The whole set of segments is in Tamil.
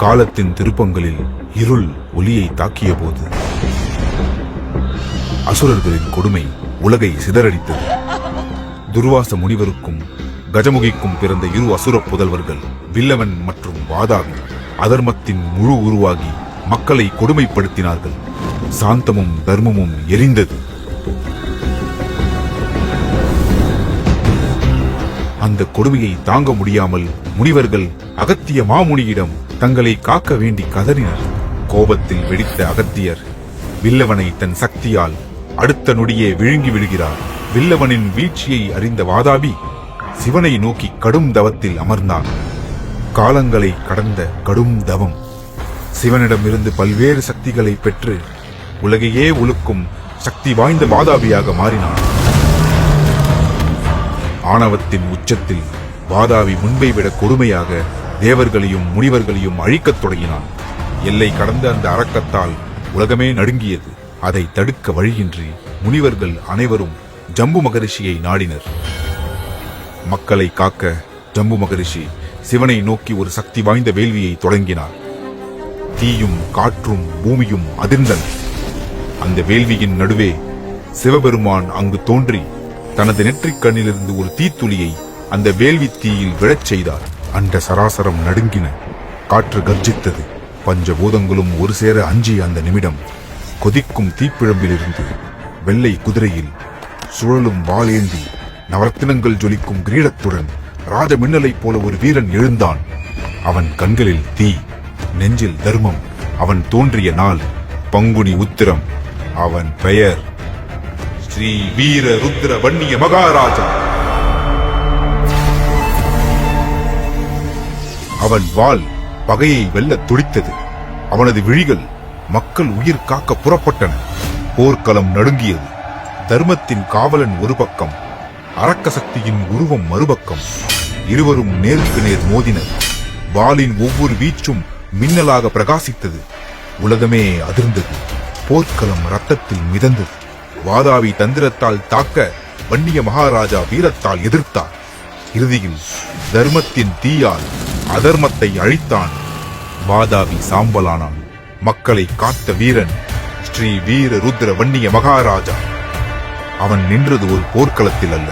காலத்தின் திருப்பங்களில் இருள் ஒளியை தாக்கிய போது அசுரர்களின் கொடுமை உலகை சிதறடித்தது. துர்வாச முனிவருக்கும் கஜமுகிக்கும் பிறந்த இரு அசுர புதல்வர்கள் வில்லவன் மற்றும் வாதாவி அதர்மத்தின் முழு உருவாகி மக்களை கொடுமைப்படுத்தினார்கள். சாந்தமும் தர்மமும் எரிந்தது. அந்த கொடுமையை தாங்க முடியாமல் முனிவர்கள் அகத்திய மாமுனியிடம் தங்களை காக்க வேண்டி கதறினர். கோபத்தில் வெடித்த அகத்தியர் வில்லவனை தன் சக்தியால் அடுத்த நொடியே விழுங்கி விடுகிறார். வில்லவனின் வீழ்ச்சியை அறிந்த வாதாபி சிவனை நோக்கி கடும் தவத்தில் அமர்ந்தான். காலங்களை கடந்த கடும் தவம். சிவனிடமிருந்து பல்வேறு சக்திகளை பெற்று உலகையே உலுக்கும் சக்தி வாய்ந்த வாதாபியாக மாறினான். ஆணவத்தின் உச்சத்தில் வாதாவி முன்பை விட கொடுமையாக தேவர்களையும் முனிவர்களையும் அழிக்கத் தொடங்கினான். எல்லை கடந்த அந்த அரக்கத்தால் உலகமே நடுங்கியது. அதை தடுக்க வழியின்றி முனிவர்கள் அனைவரும் ஜம்பு மகரிஷியை நாடினர். மக்களை காக்க ஜம்பு மகரிஷி சிவனை நோக்கி ஒரு சக்தி வாய்ந்த வேள்வியை தொடங்கினார். தீயும் காற்றும் பூமியும் அதிர்ந்தன. அந்த வேள்வியின் நடுவே சிவபெருமான் அங்கு தோன்றி தனது நெற்றிக் கண்ணிலிருந்து ஒரு தீத்துளியை அந்த வேள்வி தீயில் விழச் செய்தார். அண்ட சராசரம் நடுங்கின காற்று கர்ஜித்தது. பஞ்சபூதங்களும் ஒரு சேர அஞ்சி அந்த நிமிடம். கொதிக்கும் தீப்பிழம்பிலிருந்து வெள்ளை குதிரையில் சுழலும் வாளேந்தி நவரத்தினங்கள் ஜொலிக்கும் கிரீடத்துடன் ராஜ மின்னலைப் போல ஒரு வீரன் எழுந்தான். அவன் கண்களில் தீ நெஞ்சில் தர்மம் அவன் தோன்றிய நாள் பங்குனி உத்திரம் அவன் பெயர் ஸ்ரீ வீர ருத்ர வன்னிய மகாராஜா. அவன் வாள் பகையை வெல்லத் துடித்தது. அவனது விழிகள் மக்கள் உயிர் காக்க புறப்பட்டன. போர்க்களம் நடுங்கியது. தர்மத்தின் காவலன் ஒரு பக்கம் அரக்க சக்தியின் உருவம் மறுபக்கம். இருவரும் நேருக்கு நேர் மோதினர். வாளின் ஒவ்வொரு வீச்சும் மின்னலாக பிரகாசித்தது. உலகமே அதிர்ந்தது. போர்க்களம் ரத்தத்தில் மிதந்தது. வாதாவி தந்திரத்தால் தாக்க வன்னிய மகாராஜா வீரத்தால் எதிர்த்தார். இறுதியில் தர்மத்தின் தீயால் அதர்மத்தை அழித்தான் வாதாவி சாம்பலானான். மக்களை காத்த வீரன் ஸ்ரீ வீர ருத்ர வன்னிய மகாராஜா. அவன் நின்றது ஒரு போர்க்களத்தில் அல்ல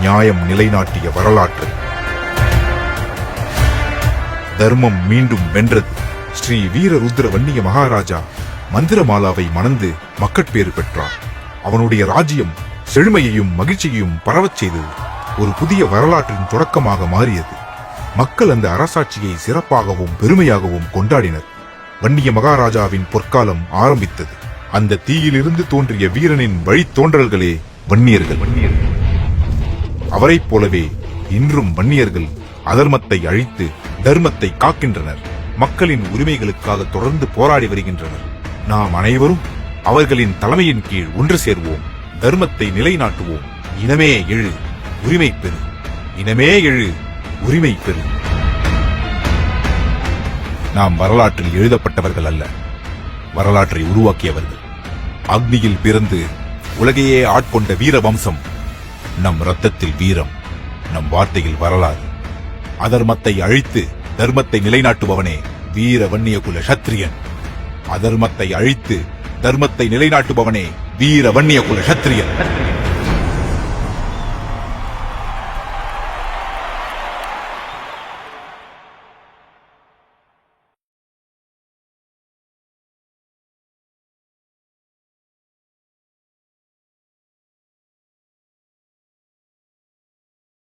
நியாயம் நிலைநாட்டிய வரலாற்று. தர்மம் மீண்டும் வென்றது. ஸ்ரீ வீர ருத்ர வன்னிய மகாராஜா மந்திரமாலாவை மணந்து மக்கட்பேறு பெற்றார். அவனுடைய ராஜ்யம் செழுமையையும் மகிழ்ச்சியையும் பரவச் செய்தது. ஒரு புதிய வரலாற்றின் தொடக்கமாக மாறியது. மக்கள் அந்த அரசாட்சியை சிறப்பாகவும் பெருமையாகவும் கொண்டாடினர். வன்னிய மகாராஜாவின் பொற்காலம் ஆரம்பித்தது. அந்த தீயிலிருந்து தோன்றிய வீரனின் வழித்தோன்றல்களே வன்னியர்கள். வன்னியர்கள் அவரைப் போலவே இன்றும் வன்னியர்கள் அதர்மத்தை அழித்து தர்மத்தை காக்கின்றனர். மக்களின் உரிமைகளுக்காக தொடர்ந்து போராடி வருகின்றனர். நாம் அனைவரும் அவர்களின் தலைமையின் கீழ் ஒன்று சேர்வோம். தர்மத்தை நிலைநாட்டுவோம். இனமே எழு. உரிமை பெறு. இனமே எழு உரிமை பெறு. நாம் வரலாற்றில் எழுதப்பட்டவர்கள் அல்ல வரலாற்றை உருவாக்கியவர்கள். அக்னியில் பிறந்து உலகையே ஆட்கொண்ட வீர வம்சம் நம் ரத்தத்தில் வீரம் நம் வார்த்தையில் வரலாறு. அதர்மத்தை அழித்து தர்மத்தை நிலைநாட்டுபவனே வீர வன்னிய குல சத்திரியன். அதர்மத்தை அழித்து தர்மத்தை நிலைநாட்டுபவனே வீர வன்னிய குல சத்திரியன்.